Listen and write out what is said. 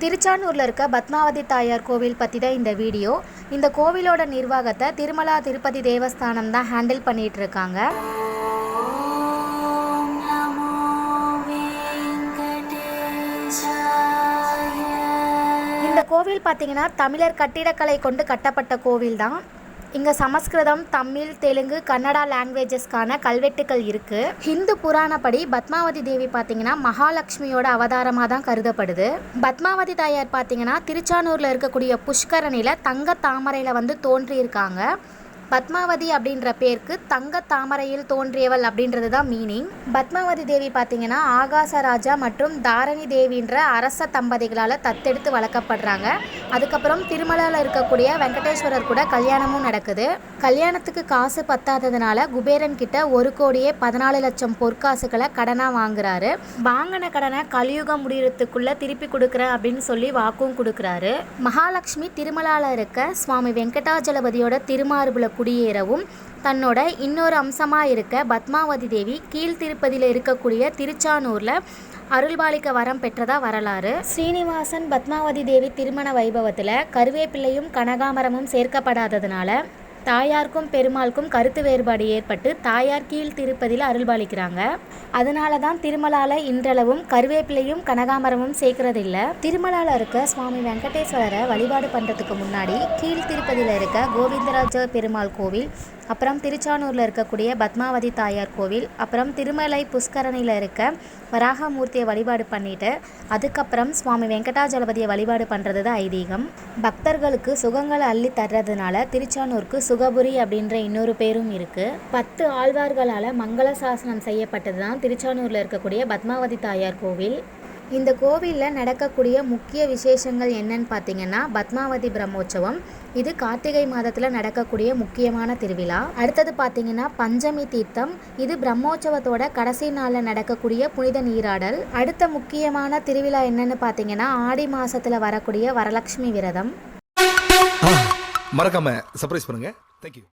திருச்சானூரில் இருக்க பத்மாவதி தாயார் கோவில் பற்றி தான் இந்த வீடியோ. இந்த கோவிலோட நிர்வாகத்தை திருமலா திருப்பதி தேவஸ்தானம் தான் ஹேண்டில் பண்ணிட்டு இருக்காங்க இந்த கோவில் பார்த்தீங்கன்னா தமிழர் கட்டிடக்கலை கொண்டு கட்டப்பட்ட கோவில் தான் இங்கே சமஸ்கிருதம் தமிழ் தெலுங்கு கன்னடா லாங்குவேஜஸ்க்கான கல்வெட்டுக்கள் இருக்குது ஹிந்து புராணப்படி பத்மாவதி தேவி பார்த்தீங்கன்னா மகாலட்சுமியோட அவதாரமாக தான் கருதப்படுது. பத்மாவதி தாயார் பார்த்தீங்கன்னா திருச்சானூரில் இருக்கக்கூடிய புஷ்கரணியில் தங்க தாமரையில் வந்து தோன்றியிருக்காங்க. பத்மாவதி அப்படின்ற பேருக்கு தங்க தாமரையில் தோன்றியவள் அப்படின்றது தான் மீனிங் பத்மாவதி தேவி பார்த்தீங்கன்னா ஆகாசராஜா மற்றும் தாரணி தேவின்ற அரச தம்பதிகளால் தத்தெடுத்து வளர்க்கப்படுறாங்க. அதுக்கப்புறம் திருமலாவில் இருக்கக்கூடிய வெங்கடேஸ்வரர் கூட கல்யாணமும் நடக்குது. கல்யாணத்துக்கு காசு பத்தாததுனால குபேரன் கிட்ட ஒரு கோடியே பதினாலு லட்சம் பொற்காசுகளை கடனாக வாங்குறாரு. வாங்கின கடனை கலியுகம் முடியறதுக்குள்ள திருப்பி கொடுக்குறேன் அப்படின்னு சொல்லி வாக்கும் கொடுக்குறாரு. மகாலட்சுமி திருமலால இருக்க சுவாமி வெங்கடாஜலபதியோட திருமார்புல குடியேறவும். தன்னோட இன்னொரு அம்சமாக இருக்க பத்மாவதி தேவி கீழ்த்திருப்பதியில் இருக்கக்கூடிய திருச்சானூரில் அருள்பாலிக்க வரம் பெற்றதா வரலாறு. ஸ்ரீனிவாசன் பத்மாவதி தேவி திருமண வைபவத்தில் கருவேப்பிள்ளையும் கனகாமரமும் சேர்க்கப்படாததுனால தாயாருக்கும் பெருமாளுக்கும் கருத்து வேறுபாடு ஏற்பட்டு தாயார் கீழ் திருப்பதியில் அருள்பாலிக்கிறாங்க. அதனால தான் திருமலால இன்றளவும் கருவேப்பிலையும் கனகாமரமும் சேர்க்கறதில்ல. திருமலால இருக்க சுவாமி வெங்கடேஸ்வரரை வழிபாடு பண்ணுறதுக்கு முன்னாடி கீழ் திருப்பதியில் இருக்க கோவிந்தராஜ பெருமாள் கோவில் அப்புறம் திருச்சானூரில் இருக்கக்கூடிய பத்மாவதி தாயார் கோவில் அப்புறம் திருமலை புஷ்கரணியில் இருக்க வராகமூர்த்தியை வழிபாடு பண்ணிட்டு அதுக்கப்புறம் சுவாமி வெங்கடாஜலபதியை வழிபாடு பண்ணுறது தான் ஐதீகம். பக்தர்களுக்கு சுகங்களை அள்ளி தர்றதுனால திருச்சானூருக்கு சுகபுரி அப்படின்ற இன்னொரு பேரும் இருக்குது பத்து ஆழ்வார்களால் மங்கள சாசனம் செய்யப்பட்டது தான் திருச்சானூரில் இருக்கக்கூடிய பத்மாவதி தாயார் கோவில். இந்த கோவிலில் நடக்கக்கூடிய முக்கிய விசேஷங்கள் என்னன்னு பார்த்தீங்கன்னா பத்மாவதி பிரம்மோற்சவம் இது கார்த்திகை மாதத்தில் நடக்கக்கூடிய முக்கியமான திருவிழா. அடுத்தது பார்த்தீங்கன்னா பஞ்சமி தீர்த்தம் இது பிரம்மோற்சவத்தோட கடைசி நாளில் நடக்கக்கூடிய புனித நீராடல். அடுத்த முக்கியமான திருவிழா என்னன்னு பார்த்தீங்கன்னா ஆடி மாதத்தில் வரக்கூடிய வரலட்சுமி விரதம். மறக்காம சர்ப்ரைஸ் பண்ணுங்க. Thank you.